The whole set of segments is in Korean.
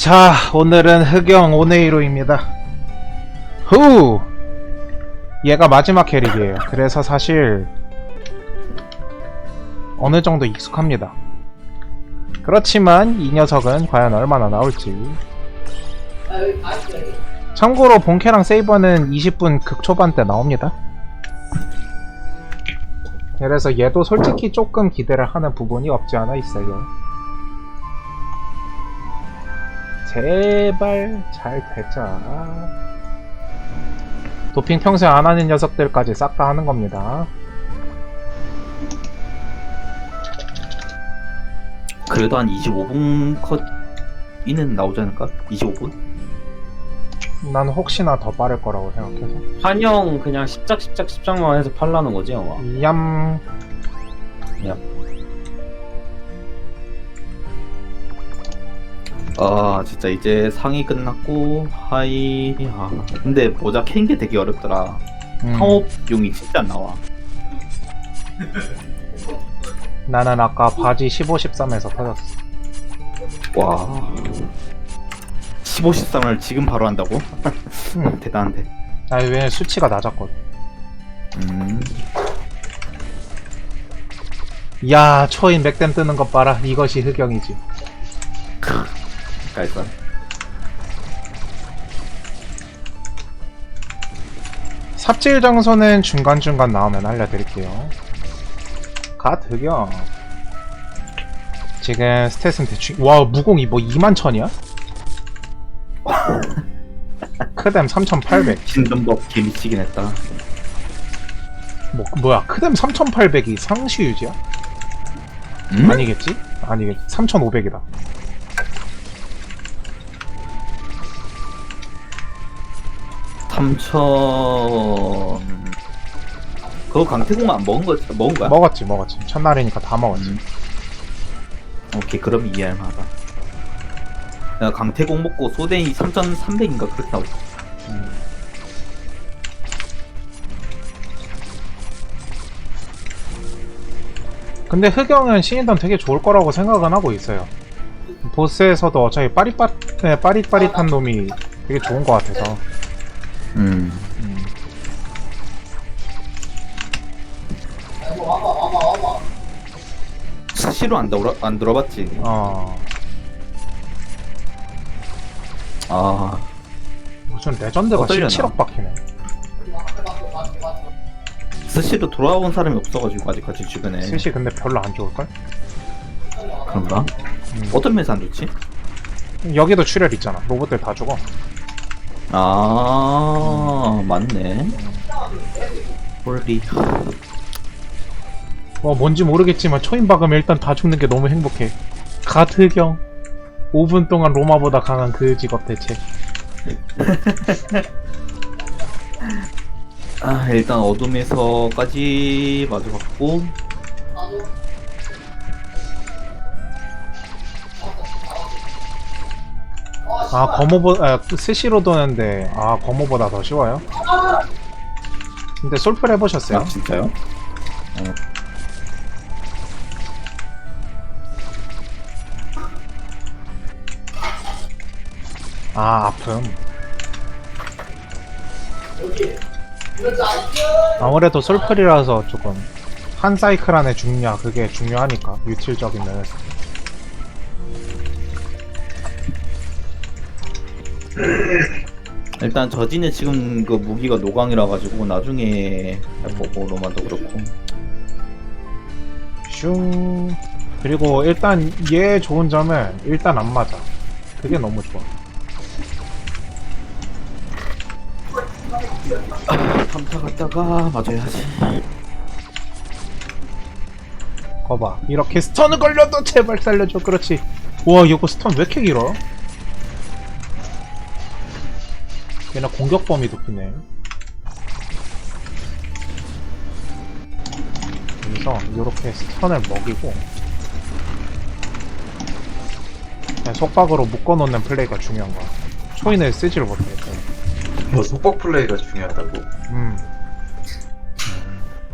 자, 오늘은 흑영 오네이로입니다. 후! 얘가 마지막 캐릭이에요. 그래서 사실 어느 정도 익숙합니다. 그렇지만 이 녀석은 과연 얼마나 나올지. 참고로 본캐랑 세이버는 20분 극초반 때 나옵니다. 그래서 얘도 솔직히 조금 기대를 하는 부분이 없지 않아 있어요. 제발 잘 되자. 도핑 평소에 안 하는 녀석들까지 싹 다 하는 겁니다. 그래도 한 25분 컷 이는 나오지 않을까? 25분? 난 혹시나 더 빠를 거라고 생각해서. 한영 그냥 십작 십작 십작만 해서 팔라는 거지 영화. 얌. 아 진짜 이제 상이 끝났고 하이 아 근데 모자 캔 게 되게 어렵더라 음, 상업용이 진짜 안 나와 나는 아까 바지 15, 13에서 터졌어. 와 15, 13을 지금 바로 한다고? 음. 대단한데 아니, 왜 수치가 낮았거든. 음 야, 초인 맥댐 뜨는 것 봐라. 이것이 흑영이지. 깔쌈 삽질 장소는 중간중간 나오면 알려드릴게요. 갓 흑영. 지금 스탯은 대충, 와, 무공이 뭐 2만 천이야? 크뎀 3800. 신전법 개미치긴 했다 뭐, 뭐야, 크뎀 3800이 상시 유지야? 음? 아니겠지? 아니겠지. 3500이다. 삼천 그거 강태공만 안 먹은 거 먹은 거야? 먹었지, 먹었지. 첫날이니까 다 먹었지. 음. 오케이 그럼 이해할 만하다 내가 강태공 먹고 소댕이 3,300인가 그렇게 나오지 음. 근데 흑영은 신인던 되게 좋을 거라고 생각은 하고 있어요. 보스에서도 어차피 빠릿빠릿, 네, 빠릿빠릿한 놈이 되게 좋은 것 같아서. 음. 음. 스시로 안, 들어, 안 들어봤지? 어, 아 무슨 레전드가 어떨려나? 17억 박히네. 스시로 돌아온 사람이 없어가지고 아직까지 주변에 스시 근데 별로 안 좋을걸? 그런가? 음. 어떤 면에서 안 좋지? 여기도 출혈 있잖아. 로봇들 다 죽어. 아 맞네 홀리 뭐 뭔지 모르겠지만 초인 박으면 일단 다 죽는 게 너무 행복해. 가트경 5분 동안 로마보다 강한 그 직업 대체. 아 일단 어둠에서까지 마주봤고 아 검호보 아 스시로 도는데 아 검호보다 더 쉬워요? 근데 솔플 해보셨어요? 아 진짜요? 아 아픔. 아무래도 솔플이라서 조금 한 사이클 안에 죽냐 그게 중요하니까 유틸적인 면에서. 일단 저지는 지금 그 무기가 노광이라 가지고 나중에 로마도 그렇고 슝. 그리고 일단 얘 좋은 점은 일단 안 맞아. 그게 너무 좋아. 탐타 갔다가 맞아야지 거봐. 이렇게 스턴을 걸려도 제발 살려줘. 그렇지. 와, 이거 스턴 왜 이렇게 길어? 얘는 공격 범위도 기네. 여기서 이렇게 스턴을 먹이고 속박으로 묶어놓는 플레이가 중요한 거야. 초인을 쓰지를 못해. 뭐 속박 플레이가 중요하다고? 음,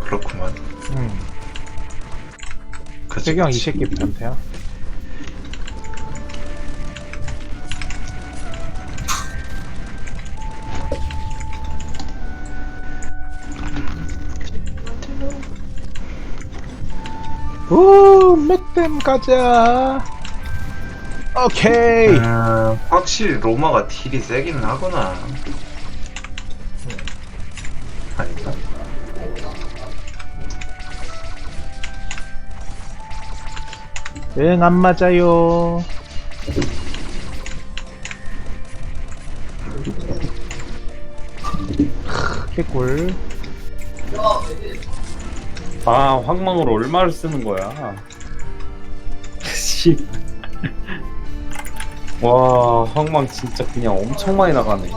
그렇구만. 음. 그치, 최경 이. 새끼 변태야. 맥댐 가자. 오케이. 음, 확실히 로마가 딜이 세기는 하구나. 아닌가? 응, 안 맞아요. 크, 개꿀. 아 황망으로 얼마를 쓰는 거야 씨. 와 황망 진짜 그냥 엄청 많이 나가네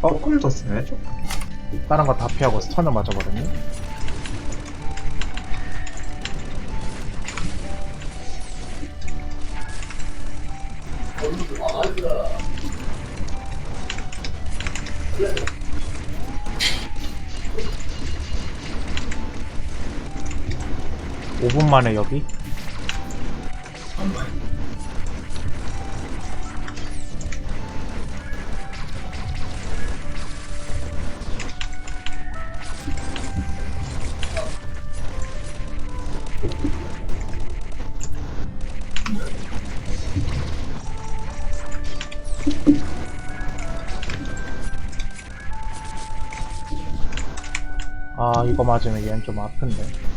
조금 더 쓰네, 조금. 다른 거 다 피하고 스턴을 맞아버렸네. (5분) 만에 여기? 아 이거 맞으면 얘는 좀 아픈데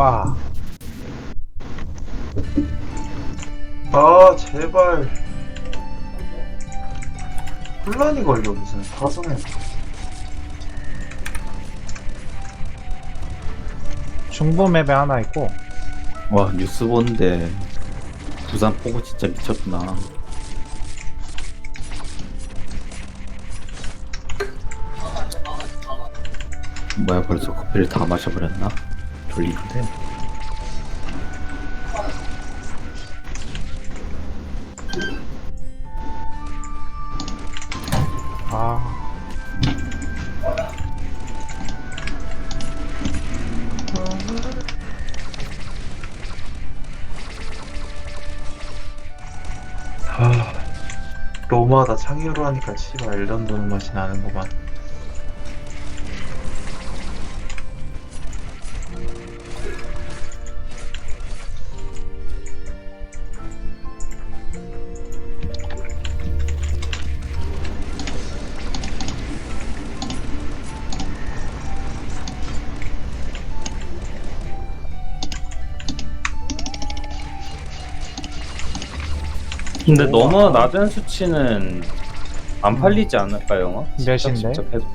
좋아 아, 제발. 혼란이 걸려, 무슨. 파송해. 중부 맵에 하나 있고 와 뉴스 보는데 부산 포고 진짜 미쳤구나. 뭐야 벌써 커피를 다 마셔버렸나? 졸리는데. 아 아, 로마다 창의로 하니까 씨발 일던 도는 맛이 나는구만. 근데 너무 낮은 수치는 안 팔리지 않을까 영화? 몇인데? 계속.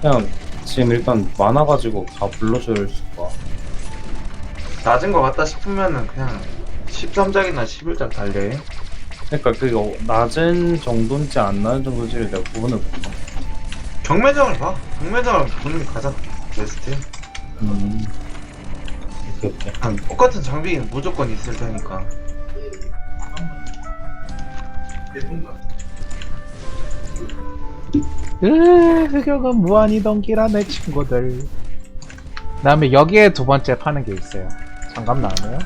그냥 지금 일단 많아가지고 다 불러줄 수가 낮은 거 같다 싶으면은 그냥 13장이나 11장 달래. 그러니까 그게 낮은 정도인지 안 낮은 정도인지를 내가 구분을 못해 경매장을 봐. 경매장을 보는 게 가장 베스트. 음. 오케이 오케이 아, 똑같은 장비는 무조건 있을 테니까. 으, 흑역은 무한이던 기라네 친구들. 다음에 여기에 두 번째 파는 게 있어요. 장갑 나오네요.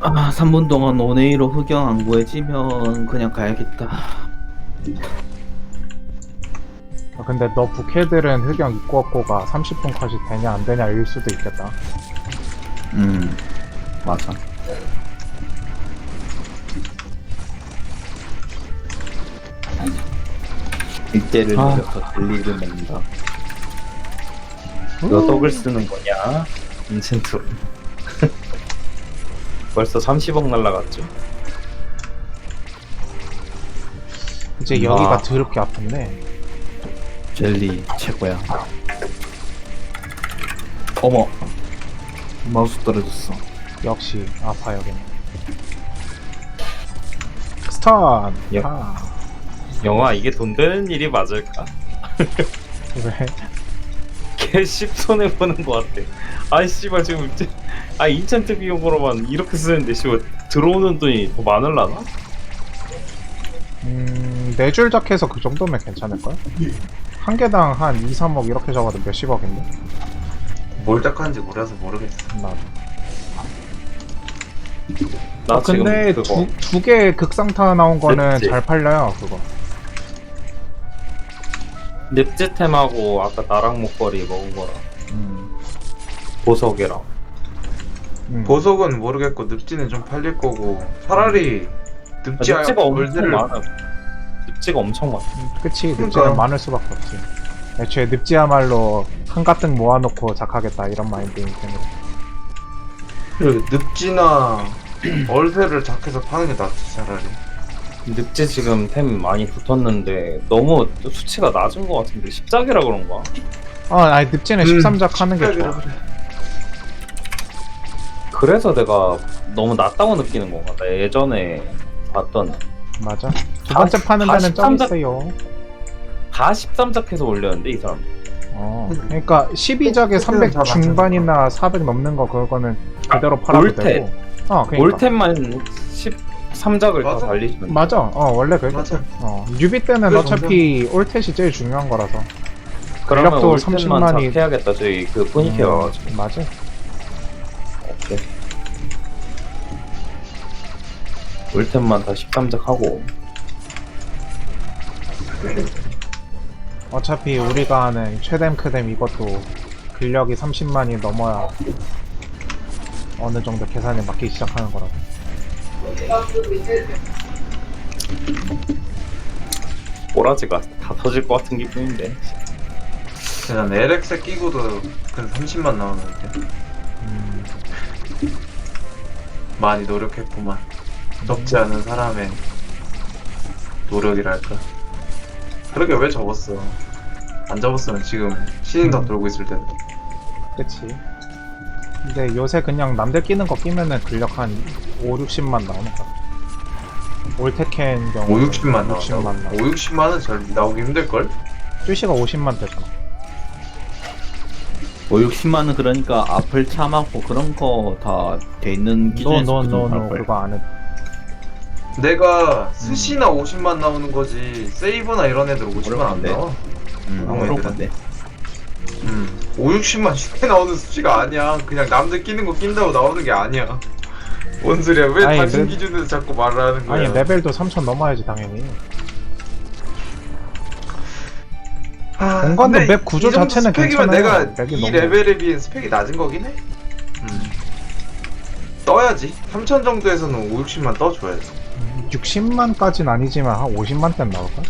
아 3분 동안 오네이로 흑영 안 구해지면 그냥 가야겠다. 아, 근데 너 부캐들은 흑역 입고 없고가 30분 컷이 되냐 안 되냐 일 수도 있겠다. 음 맞아. 이때를 아. 노려서 들리를 먹는다. 너 떡을 쓰는 거냐? 인챈트. 벌써 30억 날라갔죠? 이제 와. 여기가 더럽게 아픈데. 젤리 최고야. 어머. 마우스 떨어졌어. 역시 아파 여기는. 스턴. 야. 아, 영화 이게 돈 되는 일이 맞을까? 왜? 개 씹 손해 보는 것 같아. 아이 씨발 지금 이제 아 인챈트 비용으로만 이렇게 쓰는데 씨발 들어오는 돈이 더 많을라나? 음, 네줄 작해서 그 정도면 괜찮을걸? 한 개당 한 2, 3억 이렇게 적어도 몇십억인데? 뭘 작하는지 몰라서 모르겠어. 나도. 나 어, 근데 지금 그거 두개 극상타 나온 거는 넷지. 잘 팔려요, 그거. 늪지템하고 아까 나랑 목걸이 먹은 거랑 음. 보석이랑 음. 보석은 모르겠고 늪지는 좀 팔릴 거고 차라리 늪지 아, 늪지가 엄청 많아. 늪지가 엄청 많아. 그치, 그러니까. 늪지는 많을 수밖에 없지. 애초에 늪지야말로 한가득 모아놓고 작하겠다 이런 마인드인 때문에. 그 늪지나 얼새를 작해서 파는 게 낫지 차라리. 늪지 지금 템 많이 붙었는데 너무 수치가 낮은 것 같은데 십작이라 그런가? 어, 아니 늪지는 음, 13작 하는 게 좋아. 그래. 그래서 내가 너무 낮다고 느끼는 건가? 나 예전에 봤던 맞아. 두 다- 번째 파는 다 데는 좀 13작 있어요. 다 13작해서 올렸는데 이 사람 어. 그러니까 12작에 300다 중반이나 400 넘는 거 그거는 그대로 팔아도 올템. 되고. 어, 그러니까. 올템만 13작을 다 맞아. 달리시면 맞아. 어, 원래 그래. 맞아. 어, 뉴비 때는 그래, 어차피 올텟이 제일 중요한 거라서. 그러면 전략도 올템만 30만 이 해야겠다 저희 그 뿌니케 음, 와가지고 맞아. 오케이 올템만 다 13작 하고 어차피 우리가 하는 최댐 크댐 이것도 근력이 30만이 넘어야 어느 정도 계산에 맞기 시작하는 거라서. 꼬라지가 다 터질 것 같은 기분인데 그냥 LX에 끼고도 근 30만 나오는데 음, 많이 노력했구만. 적지 않은 사람의 노력이랄까. 그러게 왜 접었어? 안 접었으면 지금 신인각 돌고 있을 텐데. 그치. 근데 요새 그냥 남들 끼는 거 끼면은 근력 한 5, 60만 나오는 거야. 올테켄 경우 5, 60만 60만 나와. 나와. 5, 60만은 잘 나오기 힘들걸? 쭈시가 50만 되잖아. 5, 60만원 그러니까 앞을 참았고 그런 거 다 돼 있는 기준에서 걸. 그거 안 해. 내가 스시나 50만 나오는 거지 세이버나 이런 애들 50만 안 어려운데. 나와. 음, 그런 애들은. 음. 5, 60만 쉽게 나오는 수치가 아니야. 그냥 남들 끼는 거 낀다고 나오는 게 아니야. 뭔 소리야? 왜 아니, 당신 내- 기준에서 자꾸 말을 하는 거야? 아니 레벨도 3000 넘어야지 당연히. 아, 공간도 근데 맵 구조 이 정도 자체는 스펙이면 괜찮아요. 내가 맵이 이 너무- 레벨에 비해 스펙이 낮은 거긴 해. 음. 떠야지. 3000 정도에서는 5, 60만 떠줘야지. 60만까지는 아니지만 한 50만 대 나올까?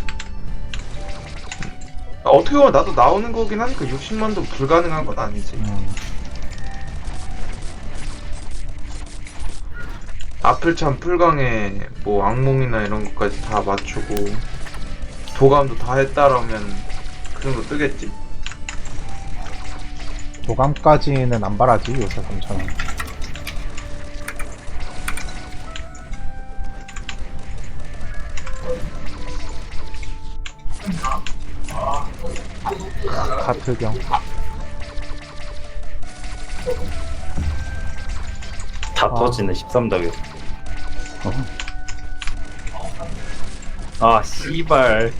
아, 어떻게 보면 나도 나오는 거긴 하니까 60만도 불가능한 건 아니지. 음. 아플참 풀강에 뭐 악몽이나 이런 것까지 다 맞추고 도감도 다 했다라면 그 정도 뜨겠지. 도감까지는 안 바라지 요새 3,000원. 카트경 다 아. 터지네 13작에서 아 씨발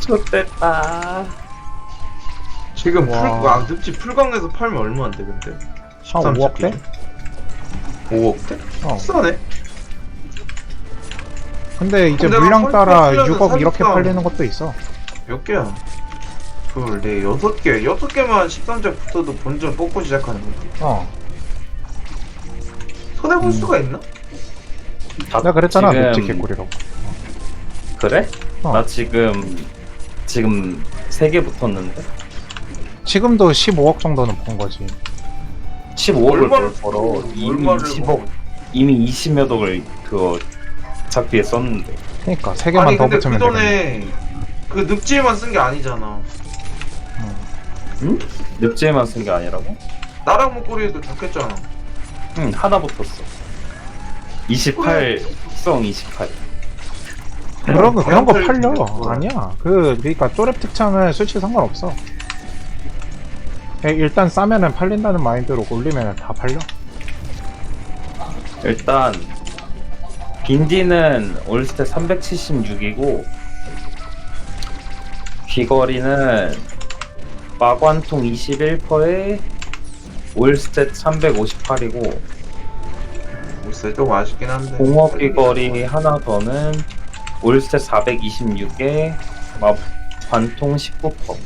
좋됐다 지금 풀, 와. 아, 늪지 풀강에서 팔면 얼마인데 근데? 한 5억 대? 5억 대? 어. 싸네. 근데 이제 근데 물량 한 따라 펄 6억 이렇게 사니까. 팔리는 것도 있어. 몇 개야? 둘, 넷, 여섯 개. 여섯 개만 13장 붙어도 본전 뽑고 시작하는 거지. 어. 손해 볼 음. 수가 있나? 다 내가 그랬잖아 지금- 늪지 개꿀이라고. 그래? 어. 나 지금 지금 3개 붙었는데 지금도 15억 정도는 본 거지 15억을 얼마를 벌어? 이미 얼마를 20억 벌어? 이미 20몇 억을 그거 작비에 썼는데 그니까 세 개만 아니 더 근데 그 붙으면 되겠네 전에 그 늪지에만 쓴 게 아니잖아. 늪지에만 쓴 게 아니라고? 나랑 목걸이에도 적혔잖아. 응 하나 붙었어. 28 특성 28 그런 거 그런 거 팔려. 그거. 아니야. 그 그러니까 쪼렙 특창은 수치 상관없어. 에, 일단 싸면은 팔린다는 마인드로 올리면 다 팔려. 일단 빈디는 올스탯 376이고 귀걸이는 마관통 21%에 올스탯 358이고 글쎄 좀 아쉽긴 한데. 공업 귀걸이 하나 더는 올스탯 426에 관통 19%.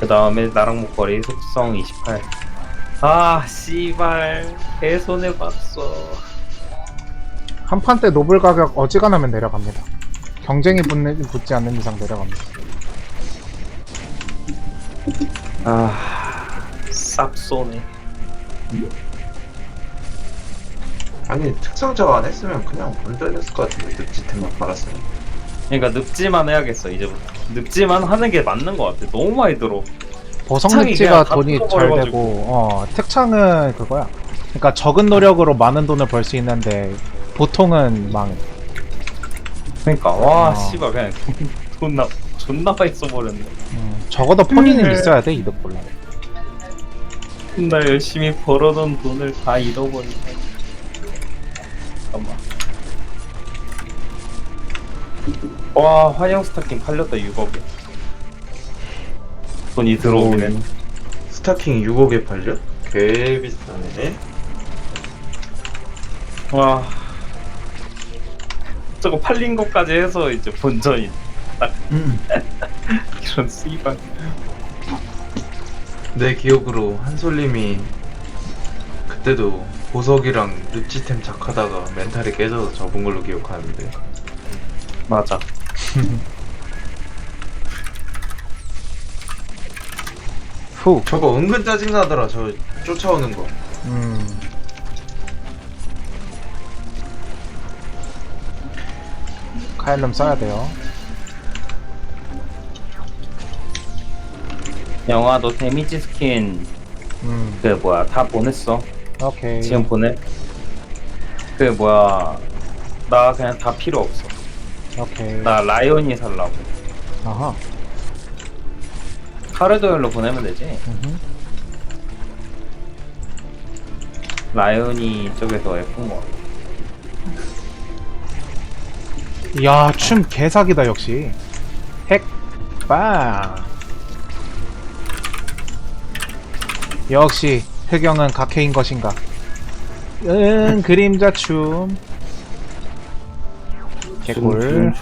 그 다음에 나랑 목걸이 속성 28. 아 씨발 개손해 봤어. 한판 때 노블 가격 어지간하면 내려갑니다 경쟁이 붙는, 붙지 않는 이상 내려갑니다 아싹 쏘네. 아니 특성자가 안 했으면 그냥 건져냈을 것 같은데 늪지템만 팔았으면. 그러니까 늙지만 해야겠어 이제부터. 늙지만 하는 게 맞는 것 같아. 너무 많이 들어. 보석 특창이 다 돈이 잘 뜯어버려가지고. 되고 어 특창은 그거야 그러니까 적은 노력으로 많은 돈을 벌 수 있는데 보통은 망해 그러니까 와 어. 씨발 그냥 존나 존나 많이 써버렸네. 음, 적어도 폰이는 음. 있어야 돼 이득 볼래 나 열심히 벌어둔 돈을 다 잃어버리네. 잠깐만. 와 환영 스타킹 팔렸다 6억에. 돈이 들어오네. 스타킹 6억에 팔려? 개 비싸네. 와. 저거 팔린 것까지 해서 이제 본전이 딱 이런 씨발. 내 기억으로 한솔님이 그때도 보석이랑 늪지템 작하다가 멘탈이 깨져서 접은 걸로 기억하는데. 맞아. 후 저거 은근 짜증나더라. 저 쫓아오는 거. 음. 카일름 써야 돼요 영화 너 데미지 스킨 음 그 뭐야 다 보냈어. 오케이 지금 보내. 그 뭐야 나 그냥 다 필요 없어. 오케이 나 라이온이 살라고. 아하 카르도열로 보내면 되지. 음흠. 라이온이 쪽에서 예쁜 거. 이야 춤 개사기다 역시 핵 빵 역시 흑영은 각해인 것인가? 응 그림자 춤. 개꿀.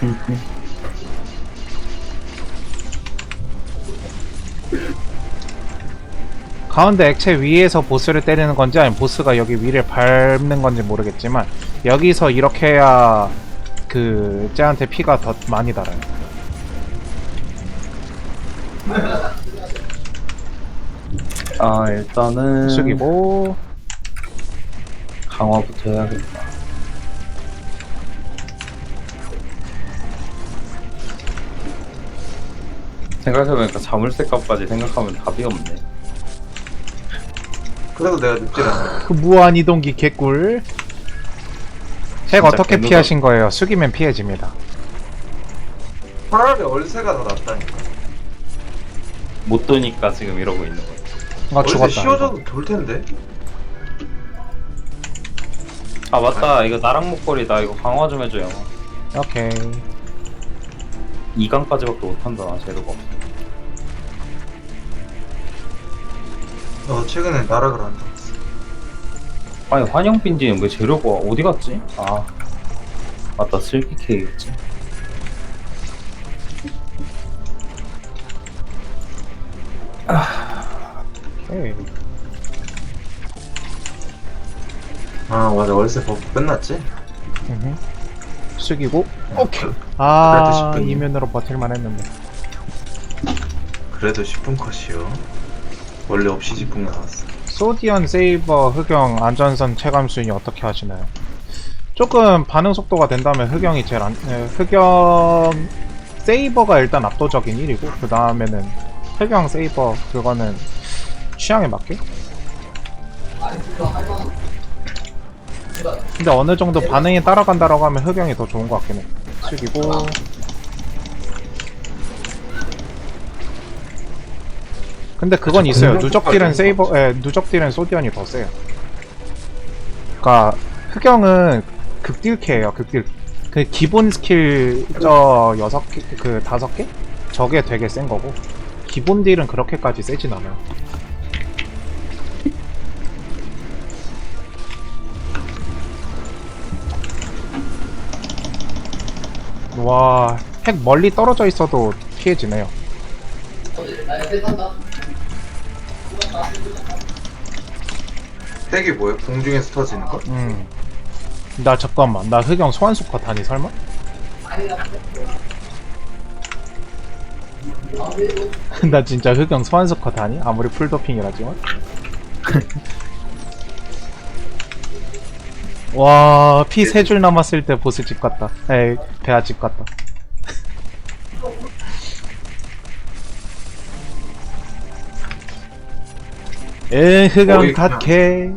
가운데 액체 위에서 보스를 때리는 건지 아니면 보스가 여기 위를 밟는 건지 모르겠지만 여기서 이렇게 해야 그 쟤한테 피가 더 많이 달아요. 아 일단은 숙이고 강화부터 해야겠다. 생각해보니까 자물쇠 값까지 생각하면 답이 없네. 그래도 내가 늪질 않아. 그 무한 이동기 개꿀. 핵 진짜 어떻게 개노답. 피하신 거예요? 숙이면 피해집니다. 차라리 얼새가 더 낫다니까. 못 도니까 지금 이러고 있는 거야. 아 얼새 죽었다. 씌워줘도 돌 텐데. 아 맞다 이거 나랑 목걸이 나 이거 강화 좀 해줘 영화. 이거. 오케이. 2강까지밖에 못한다 나 재료가 없어. 너 최근에 나락을 한다. 아니 환영 빈지는 왜 재료가 어디 갔지? 아 맞다 슬기 케이크였지. 오케이. 아 맞아 얼새 버프 끝났지? 음흠. 숙이고 오케이. 그래도 아 10분. 이면으로 버틸만 했는데. 그래도 10분 컷이요. 원래 없이 10분 나왔어. 소디언, 세이버, 흑영, 안전선 체감 순위 어떻게 하시나요? 조금 반응 속도가 된다면 흑영이 제일 안, 에, 흑영, 세이버가 일단 압도적인 1위고, 그 다음에는 흑영, 세이버, 그거는 취향에 맞게? 근데 어느 정도 반응이 따라간다라고 하면 흑영이 더 좋은 것 같긴 해. 숙이고. 근데 그건 있어요. 누적 딜은 세이버, 예, 누적 딜은 소디언이 더 세요. 그니까, 흑영은 극딜캐예요, 극딜. 그 기본 스킬 저 여섯 개, 그 다섯 개? 저게 되게 센 거고. 기본 딜은 그렇게까지 세진 않아요. 와, 핵 멀리 떨어져 있어도 피해지네요. 핵이 뭐예요? 공중에서 터지는 거? 음. 나 잠깐만, 나 흑영 소환수컷 다니 설마? 나 진짜 흑영 소환수컷 다니? 아무리 풀도핑이라지만. 와, 피 세 줄 남았을 때 보스 집 갔다. 에이, 배아 집 갔다. 에, 그냥- 갓캐.